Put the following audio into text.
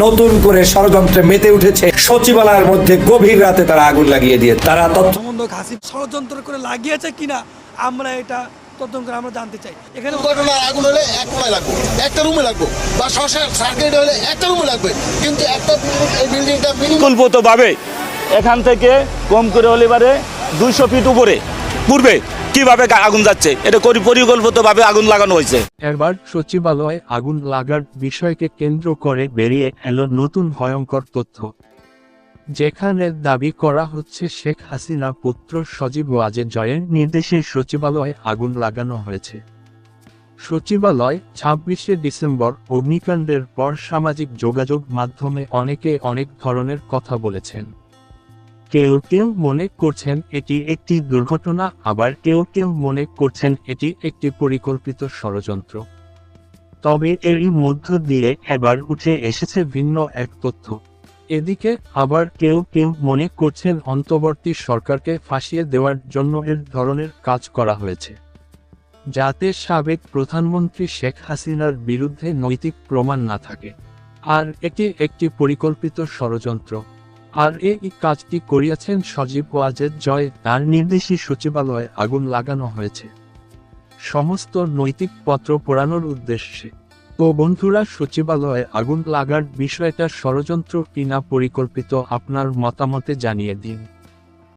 নতুন করে ষড়যন্ত্রে মেতে উঠেছে। সচিবালয়ের মধ্যে গভীর রাতে তারা আগুন লাগিয়ে দিয়ে তারা তথ্য সম্বন্ধ হাসিব ষড়যন্ত্র করে লাগিয়েছে কিনা আমরা এটা তদন্ত করে আমরা জানতে চাই। এখানে আগুন হলে এক কোনায় লাগবে একটা রুমে লাগবে বা শর্ট সার্কিট হলে একটা রুমে লাগবে কিন্তু একটা এই বিল্ডিংটা এখান থেকে কম করে হলে পারে দুইশো ফিট উপরে পূর্বে। কীভাবে আগুন যাচ্ছে? এটা করি- পরিকল্পিতভাবে আগুন লাগানো হয়েছে। এবার সচিবালয়ে আগুন লাগার বিষয়কে কেন্দ্র করে বেরিয়ে এলো নতুন ভয়ঙ্কর তথ্য। যেখানে দাবি করা হচ্ছে শেখ হাসিনা পুত্র সজীব ওয়াজেদ জয়ের নির্দেশে সচিবালয়ে আগুন লাগানো হয়েছে। সচিবালয় ছাব্বিশে ডিসেম্বর অগ্নিকাণ্ডের পর সামাজিক যোগাযোগ মাধ্যমে অনেকে অনেক ধরনের কথা বলেছেন। কেউ কেউ মনে করছেন এটি একটি দুর্ঘটনা, আবার কেউ কেউ মনে করছেন এটি একটি পরিকল্পিত ষড়যন্ত্র। তবে এরই মধ্য দিয়ে এবার উঠে এসেছে ভিন্ন এক তথ্য। এদিকে আবার কেউ কেউ মনে করছেন অন্তর্বর্তী সরকারকে ফাঁসিয়ে দেওয়ার জন্য এর ধরনের কাজ করা হয়েছে। যাতে সাবেক প্রধানমন্ত্রী শেখ হাসিনার বিরুদ্ধে নৈতিক প্রমাণ না থাকে। আর এটি একটি পরিকল্পিত ষড়যন্ত্র। আর এই কাজটি করিয়াছেন সজীব ওয়াজেদ জয়, তার নির্দেশে সচিবালয়ে আগুন লাগানো হয়েছে। সমস্ত নৈতিক পত্র পোড়ানোর উদ্দেশ্যে। তো বন্ধুরা, সচিবালয়ে আগুন লাগার বিষয়টা ষড়যন্ত্র কিনা পরিকল্পিত আপনার মতামতে জানিয়ে দিন।